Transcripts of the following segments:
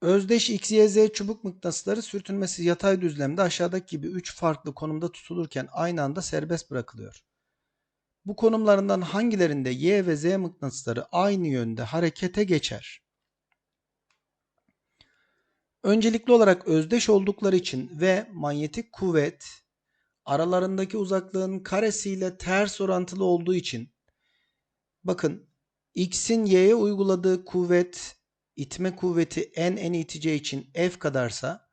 Özdeş X, Y, Z çubuk mıknatısları sürtünmesiz yatay düzlemde aşağıdaki gibi 3 farklı konumda tutulurken aynı anda serbest bırakılıyor. Bu konumlarından hangilerinde Y ve Z mıknatısları aynı yönde harekete geçer? Öncelikli olarak özdeş oldukları için ve manyetik kuvvet aralarındaki uzaklığın karesiyle ters orantılı olduğu için bakın X'in Y'ye uyguladığı kuvvet itme kuvveti n n iteceği için F kadarsa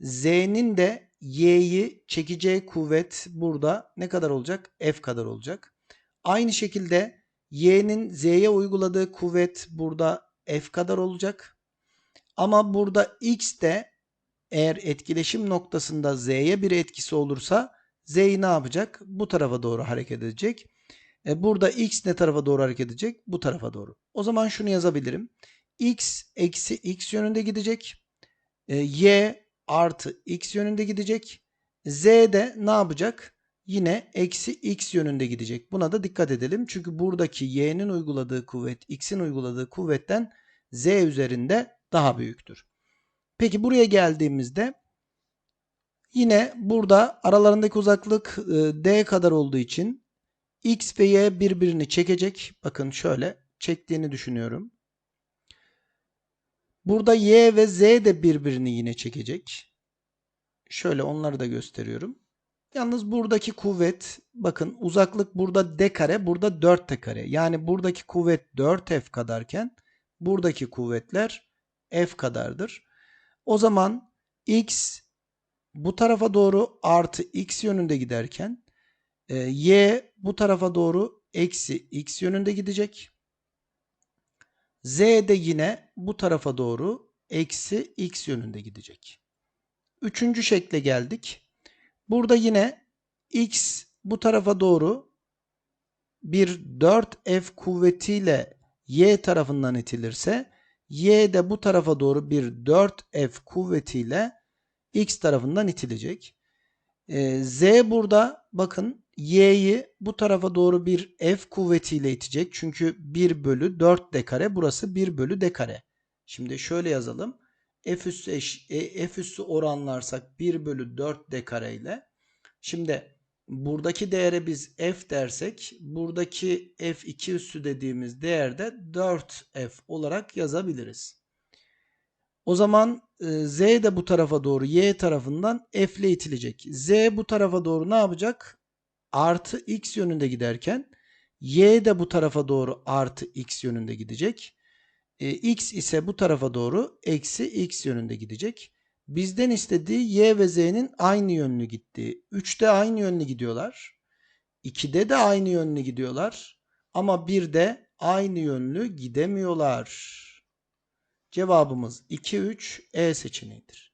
Z'nin de Y'yi çekeceği kuvvet burada ne kadar olacak? F kadar olacak. Aynı şekilde Y'nin Z'ye uyguladığı kuvvet burada F kadar olacak. Ama burada X de eğer etkileşim noktasında Z'ye bir etkisi olursa Z'yi ne yapacak? Bu tarafa doğru hareket edecek. E burada X ne tarafa doğru hareket edecek? Bu tarafa doğru. O zaman şunu yazabilirim. X eksi X yönünde gidecek. E, y artı X yönünde gidecek. Z de ne yapacak? Yine eksi X yönünde gidecek. Buna da dikkat edelim. Çünkü buradaki Y'nin uyguladığı kuvvet X'in uyguladığı kuvvetten Z üzerinde daha büyüktür. Peki buraya geldiğimizde yine burada aralarındaki uzaklık e, D kadar olduğu için X ve Y birbirini çekecek. Bakın şöyle çektiğini düşünüyorum. Burada Y ve Z de birbirini yine çekecek. Şöyle onları da gösteriyorum. Yalnız buradaki kuvvet bakın uzaklık burada D kare burada 4 T kare. Yani buradaki kuvvet 4F kadarken buradaki kuvvetler F kadardır. O zaman X bu tarafa doğru artı X yönünde giderken e, Y bu tarafa doğru eksi X yönünde gidecek. Z de yine bu tarafa doğru eksi x yönünde gidecek. Üçüncü şekle geldik. Burada yine x bu tarafa doğru bir 4f kuvvetiyle y tarafından itilirse y de bu tarafa doğru bir 4f kuvvetiyle x tarafından itilecek. Ee, z burada bakın y'yi bu tarafa doğru bir f kuvvetiyle itecek. Çünkü 1 bölü 4 d kare burası 1 bölü d kare. Şimdi şöyle yazalım. F üssü, eş, e, F üssü oranlarsak 1 bölü 4 d ile. Şimdi buradaki değere biz f dersek buradaki f2 üssü dediğimiz değerde 4f olarak yazabiliriz. O zaman e, z de bu tarafa doğru y tarafından f ile itilecek. z bu tarafa doğru ne yapacak? Artı x yönünde giderken y de bu tarafa doğru artı x yönünde gidecek. E, x ise bu tarafa doğru eksi x yönünde gidecek. Bizden istediği y ve z'nin aynı yönlü gittiği. 3'te aynı yönlü gidiyorlar. 2'de de aynı yönlü gidiyorlar. Ama 1'de aynı yönlü gidemiyorlar. Cevabımız 2, 3, E seçeneğidir.